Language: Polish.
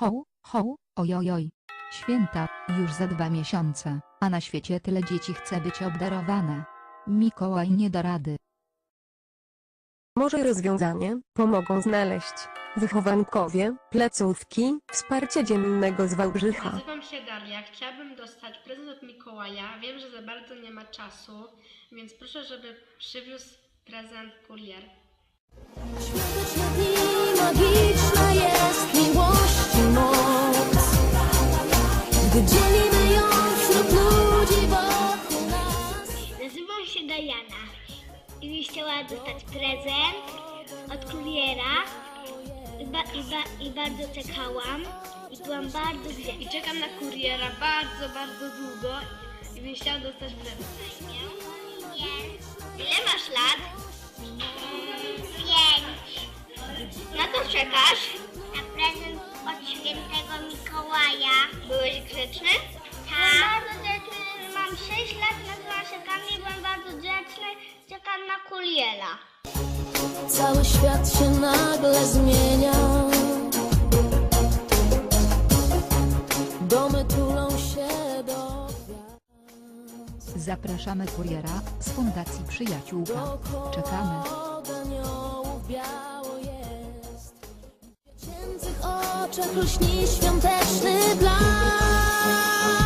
Ho, ho, ojojoj. Święta, już za dwa miesiące, a na świecie tyle dzieci chce być obdarowane. Mikołaj nie da rady. Może rozwiązanie pomogą znaleźć wychowankowie, placówki, wsparcie dziennego z Wałbrzycha. Nazywam się Daria. Chciałabym dostać prezent od Mikołaja. Wiem, że za bardzo nie ma czasu, więc proszę, żeby przywiózł prezent kurier. Świąteczne dni, magiczna dzielimy ją wśród ludzi wokół nas Nazywam się Diana i bym chciała dostać prezent od kuriera i, ba, i, ba, i bardzo czekałam i byłam bardzo grzeczna. I czekam na kuriera bardzo, bardzo długo i bym chciała dostać prezent. Ile masz lat? Pięć. Na co czekasz? Grzeczny? Tak. bardzo grzeczny. Mam 6 lat, nazywam się Kamil, byłem bardzo grzeczny. Czekam na kuriera. Cały świat się nagle zmienia Domy tulą się do Zapraszamy kuriera z Fundacji Przyjaciółka. Czekamy. Od aniołów oczach lśni świąteczny blask